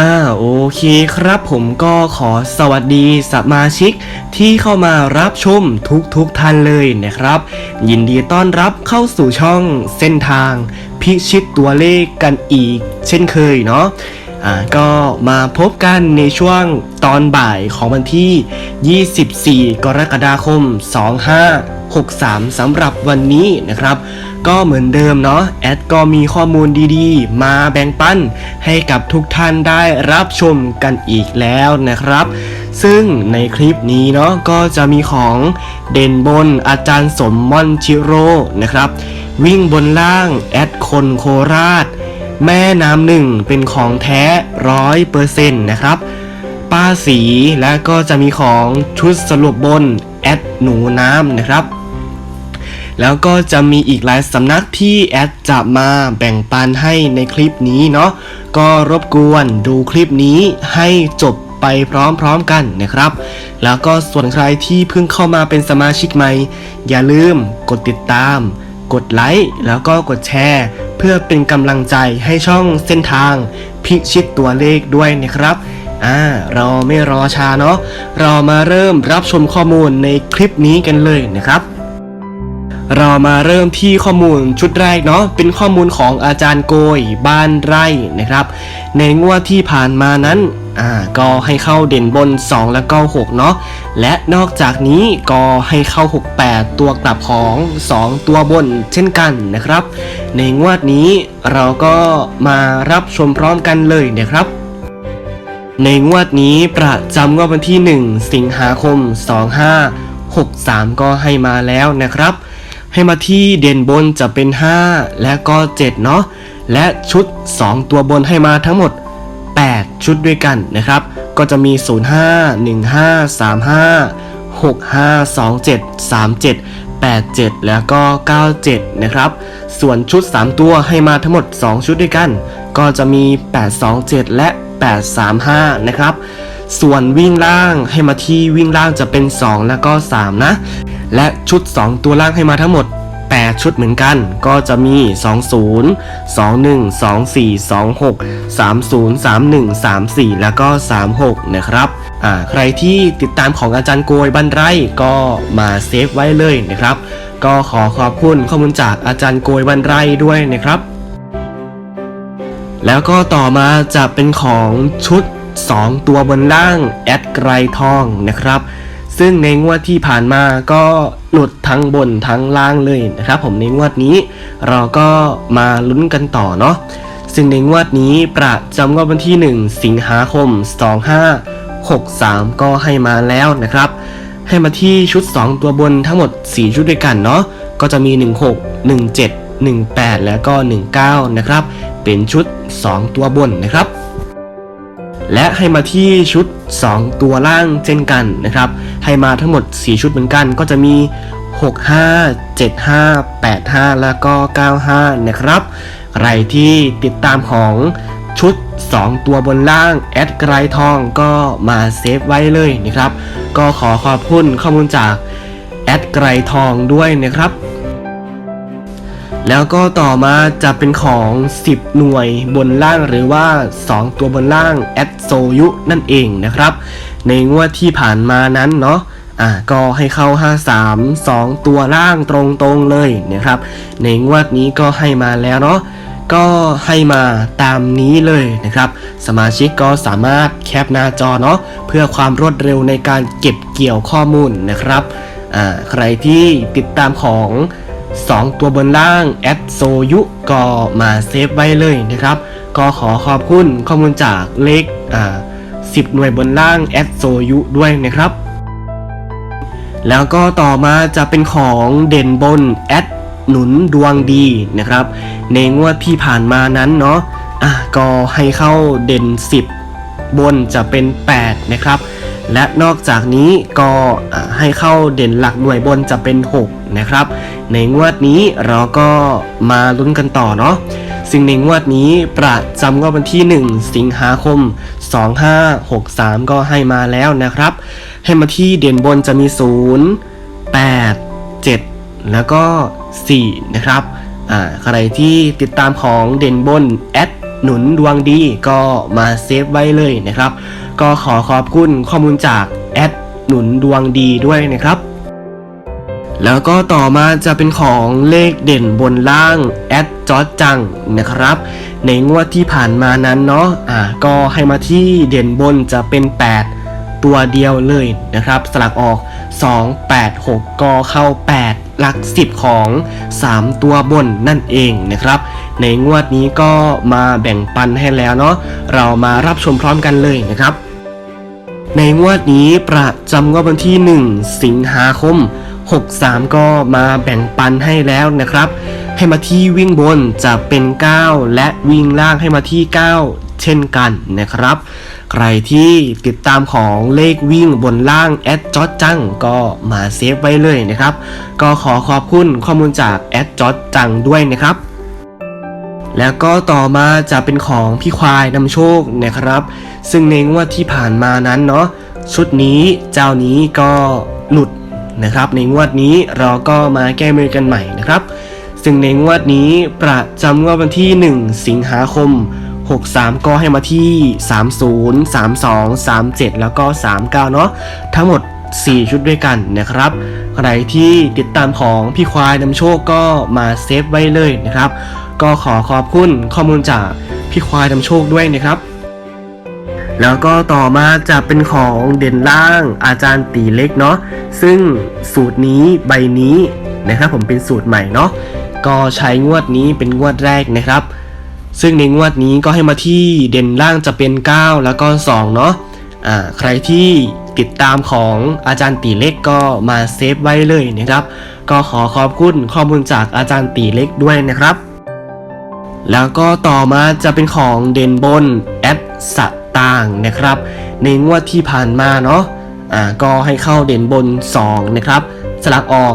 อ่าโอเคครับผมก็ขอสวัสดีสมาชิกที่เข้ามารับชมทุกทุกท่านเลยนะครับ ยินดีต้อนรับเข้าสู่ช่องเส้นทาง พิชิตตัวเลขกันอีก เช่นเคยเนาะอ่าก็มาพบกันในช่วงตอนบ่ายของวันที่ 24 กรกฎาคม 63สำหรับวันนี้นะครับ ก็เหมือนเดิมเนาะแอดก็มีข้อมูลดีๆ มาแบ่งปันให้กับทุกท่านได้รับชมกันอีกแล้วนะครับ ซึ่งในคลิปนี้เนาะก็จะมีของเด่นบนอาจารย์สมม่อนชิโร่นะครับ วิ่งบนล่างแอดคนโคราช แม่น้ำหนึ่งเป็นของแท้ร้อยเปอร์เซ็นต์นะครับป้าสีและก็จะมีของชุดสรุปบน แอดหนูน้ำนะครับ แล้วก็จะมีอีกหลายสำนักที่แอดจะมาแบ่งปันให้ในคลิปนี้เนาะก็รบกวนดูคลิปนี้ให้จบไปพร้อมๆกันนะครับ แล้วก็ส่วนใครที่เพิ่งเข้ามาเป็นสมาชิกใหม่ อย่าลืมกดติดตาม กดไลค์แล้วก็กดแชร์ เพื่อเป็นกำลังใจให้ช่องเส้นทาง พิชิตตัวเลขด้วยนะครับอ่าเราไม่รอช้าเนาะเรามาเริ่มรับชมข้อมูลในคลิปนี้กันเลยนะครับ เรามาเริ่มที่ข้อมูลชุดแรกเนาะเป็นข้อมูลของอาจารย์โกยบ้านไร่นะครับ ในงวดที่ผ่านมานั้นอ่าก็ให้เข้าเด่นบน 2 และก็6เนาะและนอกจากนี้ก็ให้เข้า 68 ตัวกลับของ 2 ตัวบนเช่นกันนะครับ ในงวดนี้เราก็มารับชมพร้อมกันเลยนะครับในงวดนี้ประจำงวดวันที่ 1 สิงหาคม 2563 ก็ให้มาแล้วนะครับ ให้มาที่เด่นบนจะเป็น 5 และก็ 7 เนาะและชุด 2 ตัวบนให้มาทั้งหมด 8 ชุดด้วยกันนะครับ ก็จะมี 05 15 35 65 27 37 87 แล้วก็ 97 นะครับ ส่วนชุด 3 ตัวให้มาทั้งหมด 2 ชุดด้วยกัน ก็จะมี 827 และ 835 นะครับ ส่วนวิ่งล่างให้มาที่วิ่งล่างจะเป็น 2 แล้วก็ 3 นะ และชุด 2 ตัวล่างให้มาทั้งหมด 8 ชุดเหมือนกัน ก็จะมี 20 21 24 26 30 31 34 แล้วก็ 36 นะครับอ่าใครที่ติดตามของอาจารย์โกยบันไรก็มาเซฟไว้เลยนะครับ ก็ขอขอบคุณข้อมูลจากอาจารย์โกยบันไรด้วยนะครับแล้วก็ต่อมาจะเป็นของชุด 2 ตัวบนล่างแอดไกรทองนะครับ ซึ่งในงวดที่ผ่านมาก็หลุดทั้งบนทั้งล่างเลยนะครับ ผมในงวดนี้เราก็มาลุ้นกันต่อเนาะซึ่งในงวดนี้ประจำงวดวันที่ 1 สิงหาคม 2563 ก็ให้มาแล้วนะครับ ให้มาที่ชุด 2 ตัวบนทั้งหมด 4 ชุดด้วยกันเนาะก็จะมี 16 17 18 แล้วก็ 19 นะครับ เป็นชุด 2 ตัวบนนะครับ และให้มาที่ชุด 2 ตัวล่างเช่นกันนะครับ ให้มาทั้งหมด 4 ชุดเหมือนกันก็จะมี 65 75 85 แล้วก็ 95 นะครับใครที่ติดตามของชุด 2 ตัวบนล่าง แอดไกรทองก็มาเซฟไว้เลยนะครับ ก็ขอขอบคุณข้อมูลจากแอดไกรทองด้วยนะครับ แล้วก็ต่อมาจะเป็นของ 10 หน่วยบนล่างหรือว่า 2 ตัวบนล่างแอดโซยุนั่นเองนะครับ ในงวดที่ผ่านมานั้นเนาะอ่าก็ให้เข้า 53 2 ตัวล่างตรงๆเลยนะครับ ในงวดนี้ก็ให้มาแล้วเนาะก็ให้มาตามนี้เลยนะครับ สมาชิกก็สามารถแคปหน้าจอเนาะเพื่อความรวดเร็วในการเก็บเกี่ยวข้อมูลนะครับอ่าใครที่ติดตามของ 2 ตัวบนล่างแอดโซยุก็มาเซฟไว้เลยนะครับ ก็ขอขอบคุณข้อมูลจากเลขอ่า10 หน่วยบนล่างแอดโซยุด้วยนะครับ แล้วก็ต่อมาจะเป็นของเด่นบนแอดหนุนดวงดีนะครับ ในงวดที่ผ่านมานั้นเนาะอะก็ให้เข้าเด่น 10 บนจะเป็น 8 นะครับ และนอกจากนี้ก็ให้เข้าเด่นหลักหน่วยบนจะเป็น 6 นะครับ ในงวดนี้เราก็มาลุ้นกันต่อเนาะซึ่งในงวดนี้ประจำงวดวันที่ 1 สิงหาคม 2563 ก็ให้มาแล้วนะครับ ให้มาที่เด่นบนจะมี 0 8 7 แล้วก็ 4 นะครับใครที่ติดตามของเด่นบนแอดหนุนดวงดีก็มาเซฟไว้เลยนะครับ ก็ขอขอบคุณข้อมูลจากแอดหนุนดวงดีด้วยนะครับ แล้วก็ต่อมาจะเป็นของเลขเด่นบนล่างแอดจอจังนะครับ ในงวดที่ผ่านมานั้นเนาะอ่าก็ให้มาที่เด่นบนจะเป็น 8 ตัวเดียวเลยนะครับ สลักออก 2 8 6 ก็เข้า 8 หลัก 10 ของ 3 ตัวบนนั่นเองนะครับ ในงวดนี้ก็มาแบ่งปันให้แล้วเนาะเรามารับชมพร้อมกันเลยนะครับ ในงวดนี้ประจำงวดวันที่ 1 สิงหาคม 63 ก็มาแบ่งปันให้แล้วนะครับ ให้มาที่วิ่งบนจะเป็น 9 และวิ่งล่างให้มาที่ 9 เช่นกันนะครับ ใครที่ติดตามของเลขวิ่งบนล่างแอดจอดจังก็มาเซฟไว้เลยนะครับ ก็ขอขอบคุณข้อมูลจากแอดจอดจังด้วยนะครับ แล้วก็ต่อมาจะเป็นของพี่ควายนำโชคนะครับ ซึ่งในงวดที่ผ่านมานั้นเนาะชุดนี้เจ้านี้ก็หลุดนะครับ ในงวดนี้เราก็มาแก้มือกันใหม่นะครับ ซึ่งในงวดนี้ประจำงวดวันที่ 1 สิงหาคม 63 ก็ให้มาที่ 30 32 37 แล้วก็ 39 เนาะทั้งหมด 4 ชุดด้วยกันนะครับ ใครที่ติดตามของพี่ควายนำโชคก็มาเซฟไว้เลยนะครับ ก็ขอขอบคุณข้อมูลจากพี่ควายนำโชคด้วยนะครับ แล้วก็ต่อมาจะเป็นของเด่นล่างอาจารย์ตีเล็กเนาะซึ่งสูตรนี้ใบนี้นะครับผมเป็นสูตรใหม่เนาะก็ใช้งวดนี้เป็นงวดแรกนะครับ ซึ่งในงวดนี้ก็ให้มาที่เด่นล่างจะเป็น 9 แล้วก็ 2 เนาะอ่าใครที่ติดตามของอาจารย์ตีเล็กก็มาเซฟไว้เลยนะครับ ก็ขอขอบคุณข้อมูลจากอาจารย์ตีเล็กด้วยนะครับ แล้วก็ต่อมาจะเป็นของเด่นบนแอดสตางค์นะครับ ในงวดที่ผ่านมาเนาะอ่าก็ให้เข้าเด่นบน 2 นะครับ สลักออก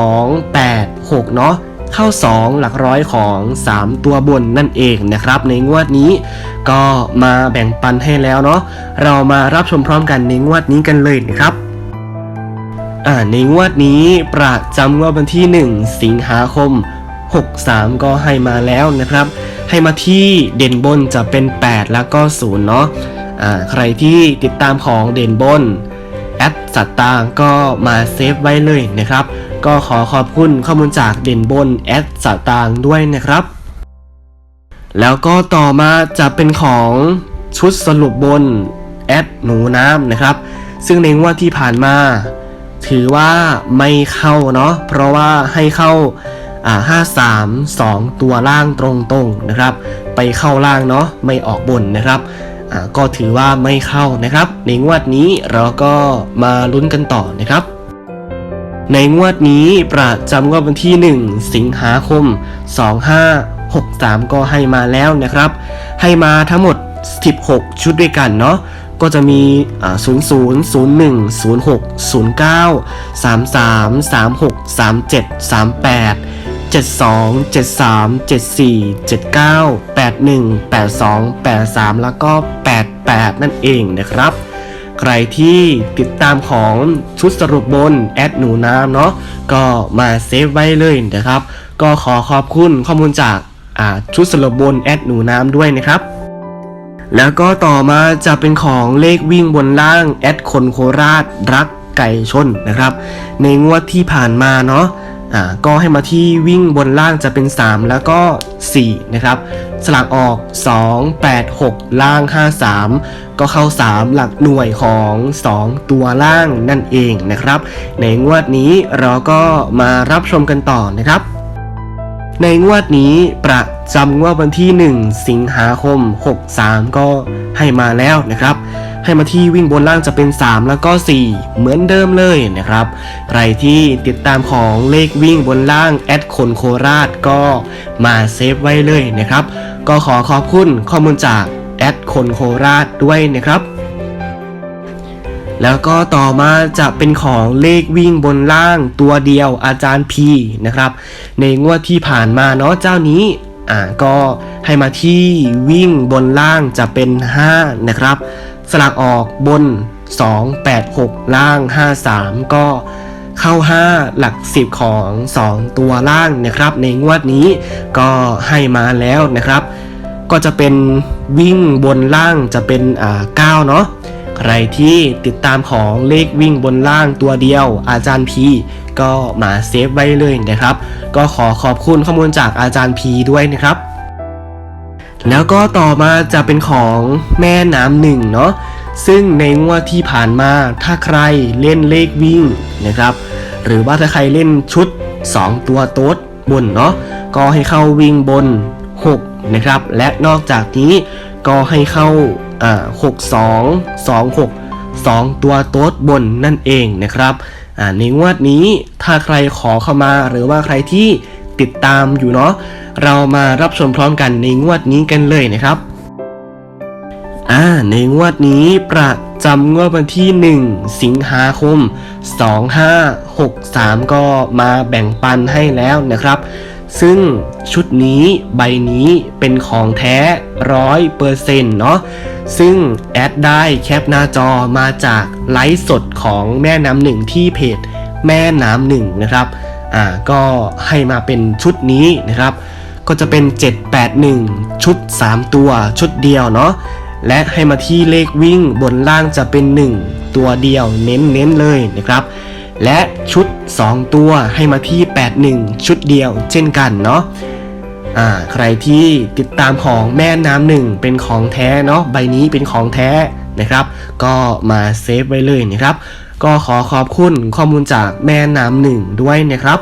2 8 6 เนาะเข้า 2 หลักร้อยของ 3 ตัวบนนั่นเองนะครับ ในงวดนี้ก็มาแบ่งปันให้แล้วเนาะเรามารับชมพร้อมกันในงวดนี้กันเลยนะครับอ่าในงวดนี้ประจำงวดวันที่ 1 สิงหาคม 63 ก็ให้มาแล้วนะครับ ให้มาที่เด่นบนจะเป็น 8 แล้วก็ 0 เนาะอ่าใครที่ติดตามของเด่นบนแอดสัตตางก็มาเซฟไว้เลยนะครับ ก็ขอขอบคุณข้อมูลจากเด่นบนแอดสัตตางด้วยนะครับ แล้วก็ต่อมาจะเป็นของชุดสรุปบนแอดหนูน้ำนะครับ ซึ่งในงวดที่ผ่านมา ถือว่าไม่เข้าเนาะเพราะว่าให้เข้า อ่าห้าสามสองตัวล่างตรงๆนะครับ ไปเข้าล่างเนาะไม่ออกบนนะครับอ่าก็ถือว่าไม่เข้านะครับ ในงวดนี้เราก็มาลุ้นกันต่อนะครับ ในงวดนี้ประจำงวดวันที่ 1 สิงหาคม 2563 ก็ให้มาแล้วนะครับ ให้มาทั้งหมด 16 ชุดด้วยกันเนาะก็จะมีอ่า00 01 06 09 33 36 37 38 72 73 74 79 81 82 83 แล้วก็ 88 นั่นเองนะครับ ใครที่ติดตามของชุดสรุปบนแอดหนูน้ำเนาะก็มาเซฟไว้เลยนะครับ ก็ขอขอบคุณข้อมูลจากาชุดสรุปบนแอดหนูน้ำด้วยนะครับแล้วก็ต่อมาจะเป็นของเลขวิ่งบนล่างแอดคนโคราชรักไก่ชนนะครับ ในงวดที่ผ่านมาเนาะ อ่าก็ให้มาที่วิ่งบนล่างจะเป็น 3 แล้วก็ 4 นะครับ สลักออก 2 8 6 ล่าง 53 ก็เข้า 3 หลักหน่วยของ 2 ตัวล่างนั่นเองนะครับ ในงวดนี้เราก็มารับชมกันต่อนะครับในงวดนี้ประจำงวดวันที่ 1 สิงหาคม 63 ก็ให้มาแล้วนะครับ ให้มาที่วิ่งบนล่างจะเป็น 3 แล้วก็ 4 เหมือนเดิมเลยนะครับ ใครที่ติดตามของเลขวิ่งบนล่างแอดคนโคราชก็มาเซฟไว้เลยนะครับ ก็ขอขอบคุณข้อมูลจากแอดคนโคราชด้วยนะครับแล้วก็ต่อมาจะเป็นของเลขวิ่งบนล่างตัวเดียวอาจารย์พีนะครับ ในงวดที่ผ่านมาเนาะเจ้านี้อ่าก็ให้มาที่วิ่งบนล่างจะเป็น 5 นะครับ สลักออกบน 2 8 6 ล่าง 5 3 ก็เข้า 5 หลัก 10 ของ 2 ตัวล่างนะครับ ในงวดนี้ก็ให้มาแล้วนะครับ ก็จะเป็นวิ่งบนล่างจะเป็นอ่า9เนาะใครที่ติดตามของเลขวิ่งบนล่างตัวเดียว อาจารย์พีก็มาเซฟไว้เลยนะครับ ก็ขอขอบคุณข้อมูลจากอาจารย์พีด้วยนะครับ แล้วก็ต่อมาจะเป็นของแม่น้ำหนึ่งเนาะซึ่งในงวดที่ผ่านมาถ้าใครเล่นเลขวิ่งนะครับ หรือว่าถ้าใครเล่นชุด 2 ตัวโต๊ดบนเนาะก็ให้เข้าวิ่งบน 6 นะครับ และนอกจากนี้ก็ให้เข้าอ่า6 2 2 6 2ตัวโต๊ดบนนั่นเองนะครับอ่าในงวดนี้ถ้าใครขอเข้ามาหรือว่าใครที่ ติดตามอยู่เนาะเรามารับชมพร้อมกันในงวดนี้กันเลยนะครับอ่าในงวดนี้ประจำงวดวันที่ 1 สิงหาคม 2563 ก็มาแบ่งปันให้แล้วนะครับ ซึ่งชุดนี้ใบนี้เป็นของแท้ร้อยเปอร์เซ็นต์เนาะซึ่งแอดได้แคปหน้าจอมาจากไลฟ์สดของแม่น้ำหนึ่งที่เพจแม่น้ำหนึ่งนะครับ อ่าก็ให้มาเป็นชุดนี้นะครับ ก็จะเป็น 781 ชุด 3 ตัวชุดเดียวเนาะและให้มาที่เลขวิ่งบนล่างจะเป็น 1 ตัวเดียวเน้นๆเลยนะครับ และชุด 2 ตัวให้มาที่ 81 ชุดเดียวเช่นกันเนาะอ่าใครที่ติดตามของแม่น้ำหนึ่งเป็นของแท้เนาะใบนี้เป็นของแท้นะครับ ก็มาเซฟไว้เลยนะครับ ก็ขอขอบคุณข้อมูลจากแม่น้ำหนึ่งด้วยนะครับ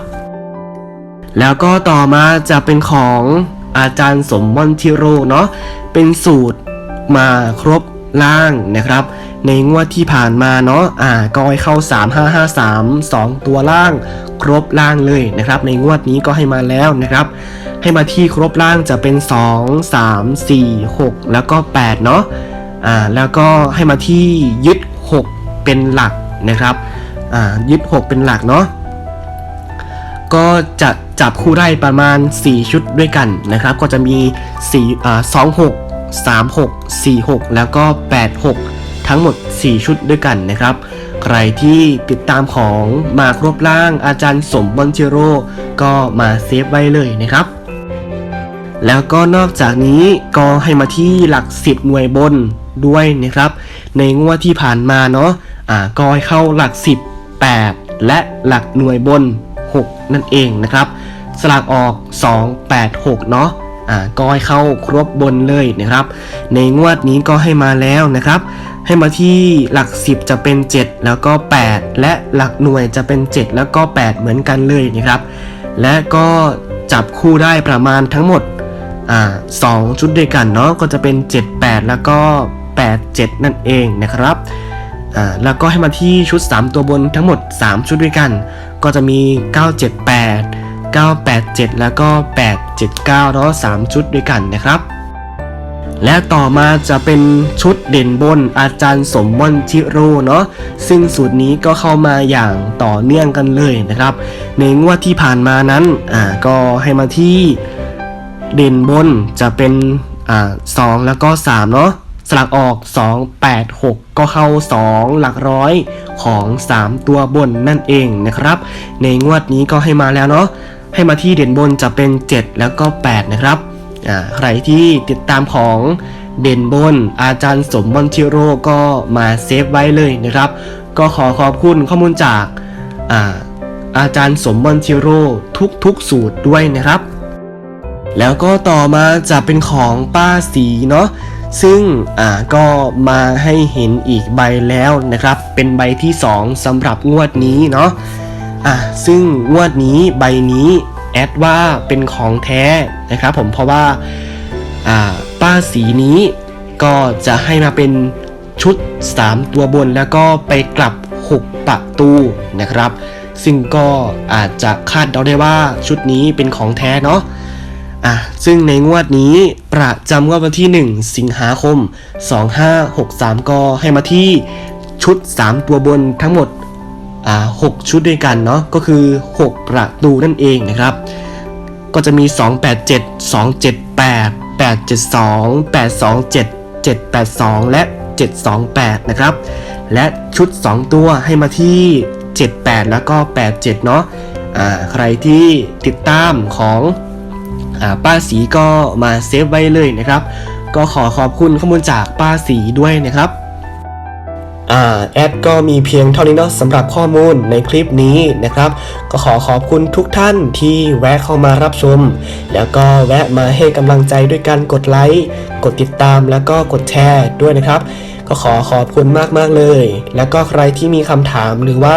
แล้วก็ต่อมาจะเป็นของอาจารย์สมมอนทิโรเนาะเป็นสูตรมาครบล่างนะครับ ในงวดที่ผ่านมาเนาะอ่าก็ให้เข้า 3553 2 ตัวล่าง ครบล่างเลยนะครับ ในงวดนี้ก็ให้มาแล้วนะครับ ให้มาที่ครบล่างจะเป็น 2 3 4 6 แล้วก็ 8 เนาะอ่าแล้วก็ให้มาที่ยึด 6 เป็นหลัก นะครับยึด 6 เป็นหลักเนาะก็จะจับคู่ได้ประมาณ 4 ชุดด้วยกันนะครับ ก็จะมี4อ่า26 36 46 แล้วก็ 86 ทั้งหมด 4 ชุดด้วยกันนะครับ ใครที่ติดตามของมาครบล่างอาจารย์สมบอนเจโรก็มาเซฟไว้เลยนะครับ แล้วก็นอกจากนี้ก็ให้มาที่หลัก 10 หน่วยบนด้วยนะครับ ในงวดที่ผ่านมาเนาะ อ่าก็ให้เข้าหลัก 10 8 และหลักหน่วยบน 6 นั่นเองนะครับ สลากออก 2 8 6 เนาะอ่าก็ให้เข้าครบบนเลยนะครับ ในงวดนี้ก็ให้มาแล้วนะครับ ให้มาที่หลัก 10 จะเป็น 7 แล้วก็ 8 และหลักหน่วยจะเป็น 7 แล้วก็ 8 เหมือนกันเลยนะครับ และก็จับคู่ได้ประมาณทั้งหมดอ่าสองชุดด้วยกันเนาะก็จะเป็น 7 8 แล้วก็ 8 7 นั่นเองนะครับ อ่าแล้วก็ให้มาที่ชุด 3 ตัวบนทั้งหมด 3 ชุดด้วยกัน ก็จะมี 978 987 แล้วก็ 879เนาะ3ชุดด้วยกันนะครับ และต่อมาจะเป็นชุดเด่นบนอาจารย์สมมอนชิโร่เนาะซึ่งสูตรนี้ก็เข้ามาอย่างต่อเนื่องกันเลยนะครับ ในงวดที่ผ่านมานั้นอ่าก็ให้มาที่เด่นบนจะเป็นอ่าสองแล้วก็3เนาะ สลักออก 2 8 6 ก็เข้า 2 หลักร้อยของ 3 ตัวบนนั่นเองนะครับ ในงวดนี้ก็ให้มาแล้วเนาะให้มาที่เด่นบนจะเป็น 7 แล้วก็ 8 นะครับใครที่ติดตามของเด่นบนอาจารย์สมบอนชิโร่ก็มาเซฟไว้เลยนะครับ ก็ขอขอบคุณข้อมูลจากอาอาจารย์สมบอนชิโร่ทุกๆสูตรด้วยนะครับ แล้วก็ต่อมาจะเป็นของป้าสีเนาะ ซึ่งอ่าก็มาให้เห็นอีกใบแล้วนะครับ เป็นใบที่ 2สำหรับงวดนี้เนาะอะซึ่งงวดนี้ใบนี้แอดว่าเป็นของแท้นะครับผมเพราะว่าอ่าป้าสีนี้ก็จะให้มาเป็นชุด 3 ตัวบนแล้วก็ไปกลับ 6 ประตูนะครับ ซึ่งก็อาจจะคาดเดาได้ว่าชุดนี้เป็นของแท้เนาะ อะซึ่งในงวดนี้ประจำงวดวันที่ 1 สิงหาคม 2563 ก็ให้มาที่ชุด 3 ตัวบนทั้งหมดอ่า6ชุดด้วยกันเนาะก็คือ 6 ประตูนั่นเองนะครับ ก็จะมี 287 278 872 827 782 และ 728 นะครับ และชุด 2 ตัวให้มาที่ 78 แล้วก็ 87 เนาะอ่าใครที่ติดตามของ ป้าสีก็มาเซฟไว้เลยนะครับ ก็ขอขอบคุณข้อมูลจากป้าสีด้วยนะครับอแอดก็มีเพียงเท่านี้เนาะสำหรับข้อมูลในคลิปนี้นะครับ ก็ขอขอบคุณทุกท่านที่แวะเข้ามารับชม แล้วก็แวะมาให้กำลังใจด้วยการกดไลค์กดติดตามแล้วก็กดแชร์ด้วยนะครับ ก็ขอขอบคุณมากๆเลย แล้วก็ใครที่มีคำถามหรือว่า